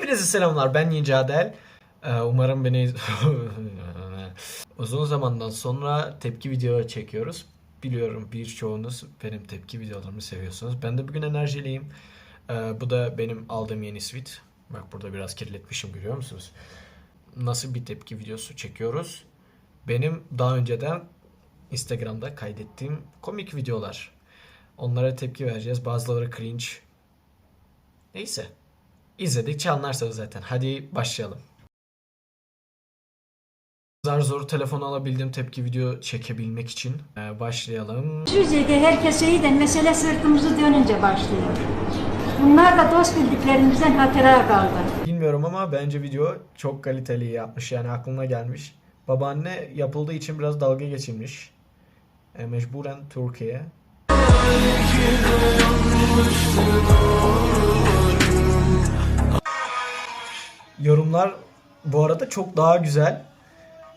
Hepinize selamlar. Ben Yince Adel. Ee, umarım beni uzun zamandan sonra tepki video çekiyoruz. Biliyorum birçoğunuz benim tepki videolarımı seviyorsunuz. Ben de bugün enerjiliyim. Ee, bu da benim aldığım yeni sweat. Bak burada biraz kirletmişim görüyor musunuz? Nasıl bir tepki videosu çekiyoruz? Benim daha önceden Instagram'da kaydettiğim komik videolar. Onlara tepki vereceğiz. Bazıları cringe. Neyse. İzledikçe anlarsınız zaten. Hadi başlayalım. Zar zor telefon alabildiğim tepki video çekebilmek için Ee, başlayalım. Türkiye'de herkese iyi de mesele sırtımızı dönünce başlıyor. Bunlar da dost bildiklerimizden hatıra kaldı. Bilmiyorum ama bence video çok kaliteli yapmış yani aklına gelmiş. Babaanne yapıldığı için biraz dalga geçilmiş. E, mecburen Türkiye. Yorumlar bu arada çok daha güzel.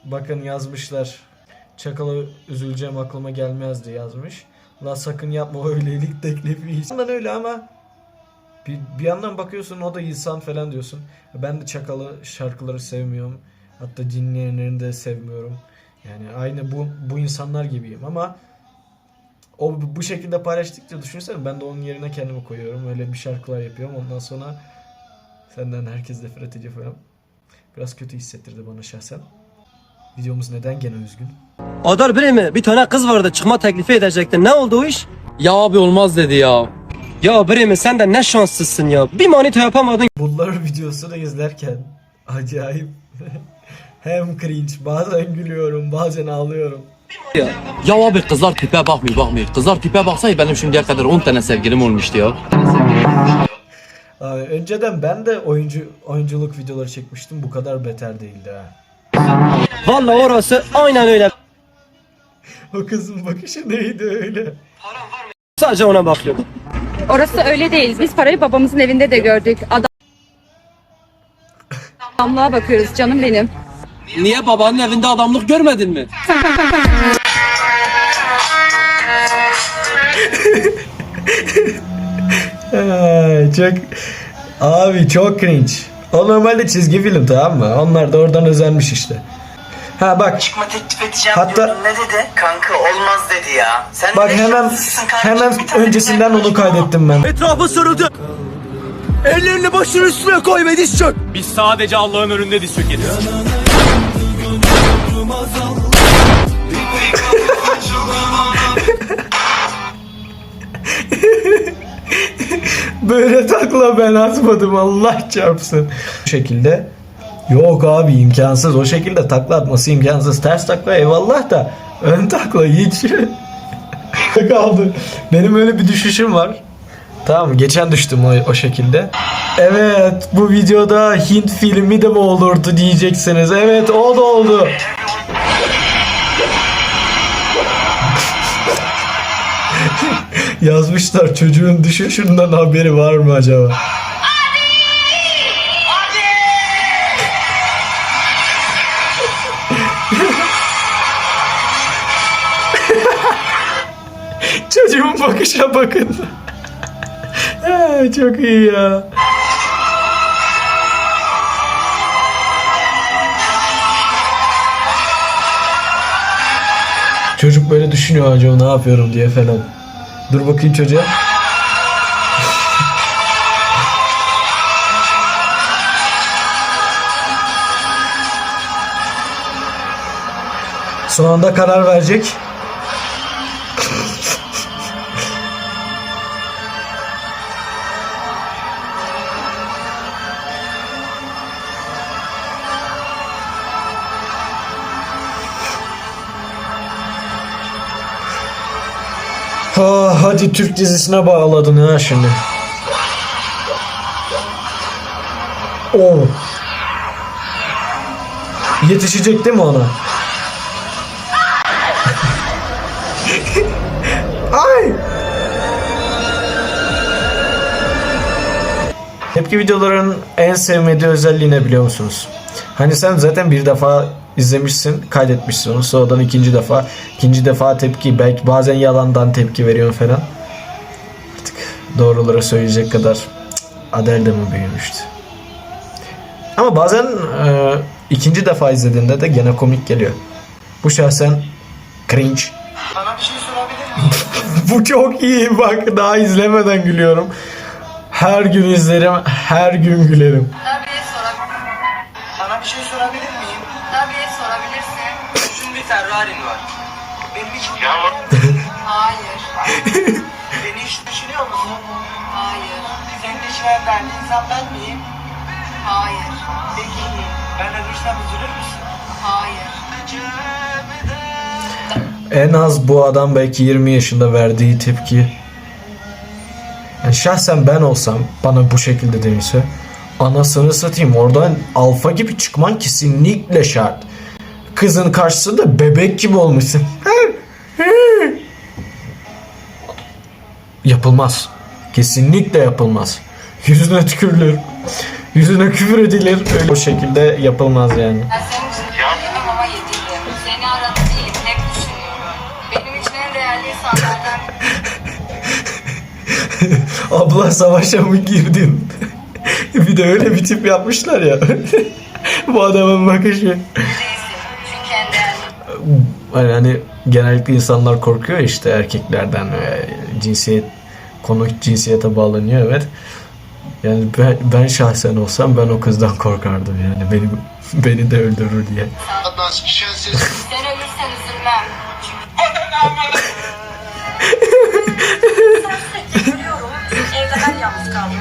Bakın yazmışlar. Çakala üzüleceğim aklıma gelmezdi yazmış. La sakın yapma öylelik teklifi. Ondan öyle ama bir, bir yandan bakıyorsun o da insan falan diyorsun. Ben de Çakalı şarkıları sevmiyorum. Hatta dinleyenlerini de sevmiyorum. Yani aynı bu bu insanlar gibiyim ama o bu şekilde paylaştıkça düşünsene ben de onun yerine kendimi koyuyorum. Öyle bir şarkılar yapıyorum. Ondan sonra senden herkes nefret ediyor falan. Biraz kötü hissettirdi bana şahsen. Videomuz neden gene üzgün? Adar biri mi? Bir tane kız vardı çıkma teklifi edecekti. Ne oldu o iş? Ya abi olmaz dedi ya. Ya biri mi sen de ne şanslısın ya. Bir manita yapamadın. Bunların videosunu izlerken acayip hem cringe bazen gülüyorum bazen ağlıyorum. Ya abi kızlar tipe bakmıyor bakmıyor. Kızlar tipe baksaydı benim şimdiye kadar 10 tane sevgilim olmuştu ya. Abi, önceden ben de oyuncu oyunculuk videoları çekmiştim bu kadar beter değildi ha. Vallahi orası aynen öyle. O kızın bakışı neydi öyle? Sadece ona bakıyordum. Orası öyle değil. Biz parayı babamızın evinde de gördük. Adam... Adamlığa bakıyoruz canım benim. Niye babanın evinde adamlık görmedin mi? çok abi çok cringe. O normalde çizgi film tamam mı? Onlar da oradan özenmiş işte. Ha bak çıkma teklif edeceğim Hatta- diyordun. Ne dedi? Kanka olmaz dedi ya. Sen bak hemen hemen öncesinden onu kaydettim ben. Etrafı sarıldı. Ellerini başının üstüne koy ve diz çök. Biz sadece Allah'ın önünde diz çökeriz. Böyle takla ben atmadım Allah çarpsın. Bu şekilde yok abi imkansız o şekilde takla atması imkansız. Ters takla eyvallah da ön takla hiç kaldı. Benim öyle bir düşüşüm var. Tamam geçen düştüm o, o şekilde. Evet bu videoda Hint filmi de mi olurdu diyeceksiniz. Evet o da oldu. Yazmışlar çocuğun düşüşünden haberi var mı acaba? Çocuğun bakışa bakın. Çok iyi ya. Çocuk böyle düşünüyor acaba ne yapıyorum diye falan. Dur bakayım çocuğa. Son anda karar verecek. Ha, hadi Türk dizisine bağladın ha şimdi. Oo. Yetişecek değil mi ona? Ay! Tepki videoların en sevmediği özelliği ne biliyor musunuz? Hani sen zaten bir defa izlemişsin, kaydetmişsin onu. Sonradan ikinci defa, ikinci defa tepki, belki bazen yalandan tepki veriyorsun falan. Artık doğruları söyleyecek kadar Adel de mi büyümüştü? Ama bazen e, ikinci defa izlediğinde de gene komik geliyor. Bu şahsen cringe. Sana bir şey sorabilir miyim? Bu çok iyi bak daha izlemeden gülüyorum. Her gün izlerim, her gün gülerim. Sana bir şey sorabilir miyim? Bir Ferrari'n var. Benim hiç... Hayır. Beni hiç düşünüyor musun? Hayır. Senin düşünen ben, insan ben miyim? Hayır. Peki, ben ölürsem üzülür müsün? Hayır. En az bu adam belki 20 yaşında verdiği tepki. Yani şahsen ben olsam bana bu şekilde denirse anasını satayım oradan alfa gibi çıkman kesinlikle şart. Kızın karşısında bebek gibi olmuşsun. Yapılmaz. Kesinlikle yapılmaz. Yüzüne tükürülür. Yüzüne küfür edilir. Öyle o şekilde yapılmaz yani. Ben senin için yedim ama yedirdim. Seni aradı değil, hep düşünüyorum. Benim için en değerli insanlardan Abla savaşa mı girdin? bir de öyle bir tip yapmışlar ya. Bu adamın bakışı. Hani, hani genellikle insanlar korkuyor işte erkeklerden e, cinsiyet konu cinsiyete bağlanıyor evet. Yani ben, ben şahsen olsam ben o kızdan korkardım yani beni beni de öldürür diye. Yalnız kaldım.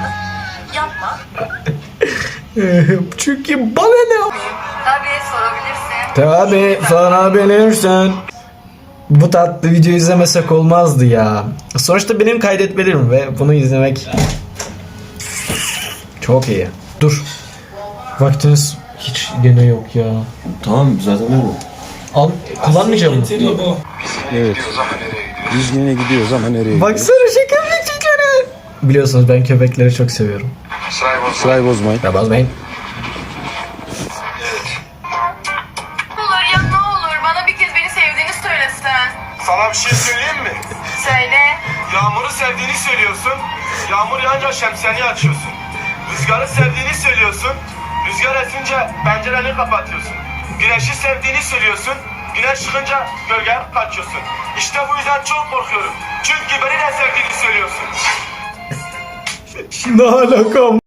Yapma. Çünkü bana ne? Tabii sorabilirsin. Tabi sana bilirsin. Bu tatlı video izlemesek olmazdı ya. Sonuçta benim kaydetmelerim ve bunu izlemek çok iyi. Dur. Vaktiniz hiç gene yok ya. Tamam zaten öyle. Al kullanmayacağım mı? Evet. Biz yine gidiyoruz ama nereye gidiyoruz? Baksana şu köpekçiklere. Biliyorsunuz ben köpekleri çok seviyorum. Sırayı bozmayın. Ya bazmayın. Şemsiyeni açıyorsun. Rüzgarı sevdiğini söylüyorsun. Rüzgar esince pencereni kapatıyorsun. Güneşi sevdiğini söylüyorsun. Güneş çıkınca gölgeye kaçıyorsun. İşte bu yüzden çok korkuyorum. Çünkü beni de sevdiğini söylüyorsun. Ne alakam?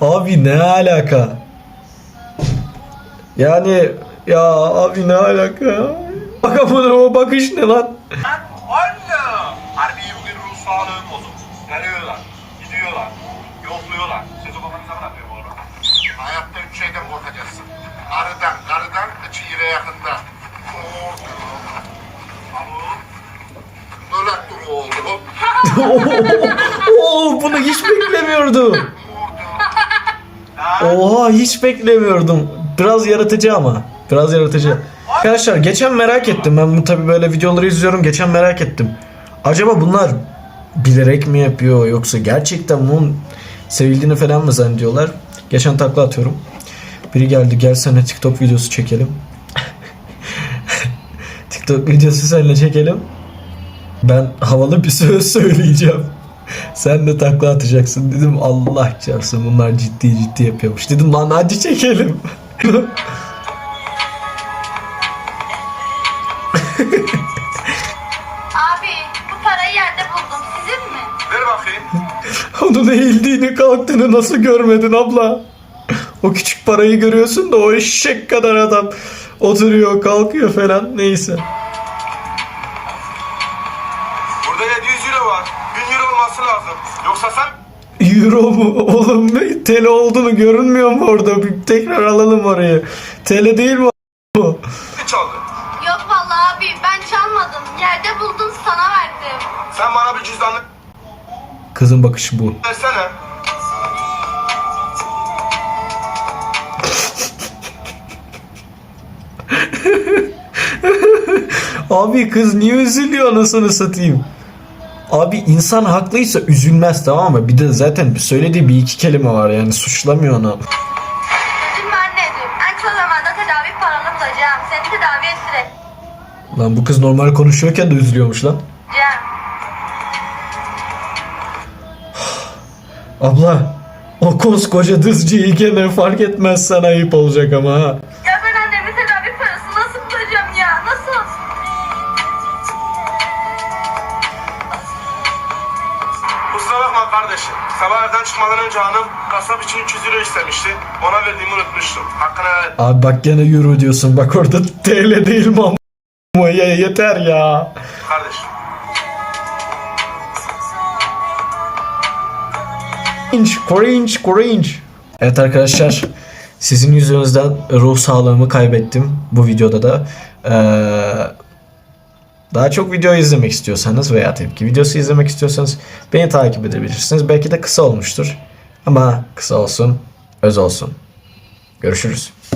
abi ne alaka? Yani ya abi ne alaka? Bak o bakış ne lan? Anne! Harbi bugün ruh sağlığım bozuk. Geliyorlar, gidiyorlar, yokluyorlar. Siz o babanıza bırakıyorum oğlum. Hayatta üç şeyden korkacaksın. Arıdan, karıdan, çiğre yakında. Nölat dur oğlum. Oo bunu hiç beklemiyordum. Oha hiç beklemiyordum. Biraz yaratıcı ama. Biraz yaratıcı. Arkadaşlar geçen merak ettim. Ben bu tabi böyle videoları izliyorum. Geçen merak ettim. Acaba bunlar bilerek mi yapıyor yoksa gerçekten bunun sevildiğini falan mı zannediyorlar? Geçen takla atıyorum. Biri geldi gel sana TikTok videosu çekelim. TikTok videosu seninle çekelim. Ben havalı bir söz söyleyeceğim. Sen de takla atacaksın. Dedim Allah çarpsın bunlar ciddi ciddi yapıyormuş. Dedim lan hadi çekelim. bakayım. Onun eğildiğini kalktığını nasıl görmedin abla? O küçük parayı görüyorsun da o eşek kadar adam oturuyor kalkıyor falan neyse. Burada 700 euro var. 1000 euro olması lazım. Yoksa sen Euro mu? Oğlum TL olduğunu görünmüyor mu orada? Bir tekrar alalım orayı. TL değil mi çaldın? Yok vallahi abi ben çalmadım. Yerde buldum sana verdim. Sen bana bir cüzdanlık Kızın bakışı bu. versene. Abi kız niye üzülüyor anasını satayım? Abi insan haklıysa üzülmez tamam mı? Bir de zaten söylediği bir iki kelime var yani suçlamıyor onu. Üzülme anneciğim. En kısa zamanda tedavi paranı bulacağım. Seni tedavi ettireceğim. Lan bu kız normal konuşuyorken de üzülüyormuş lan. Abla o koskoca dızcıyı gene fark etmezsen ayıp olacak ama ha. Ya ben annemin tedavi parasını nasıl bulacağım ya? Nasıl? Kusura bakma kardeşim. Sabah evden çıkmadan önce hanım kasap için 300 euro istemişti. Ona verdiğimi unutmuştum. Hakkını helal et. Abi bak gene euro diyorsun bak orada TL değil mi ama ya yeter ya. Kardeşim. Cringe, cringe, cringe. Evet arkadaşlar sizin yüzünüzden ruh sağlığımı kaybettim bu videoda da. Ee, daha çok video izlemek istiyorsanız veya tepki videosu izlemek istiyorsanız beni takip edebilirsiniz. Belki de kısa olmuştur ama kısa olsun, öz olsun. Görüşürüz.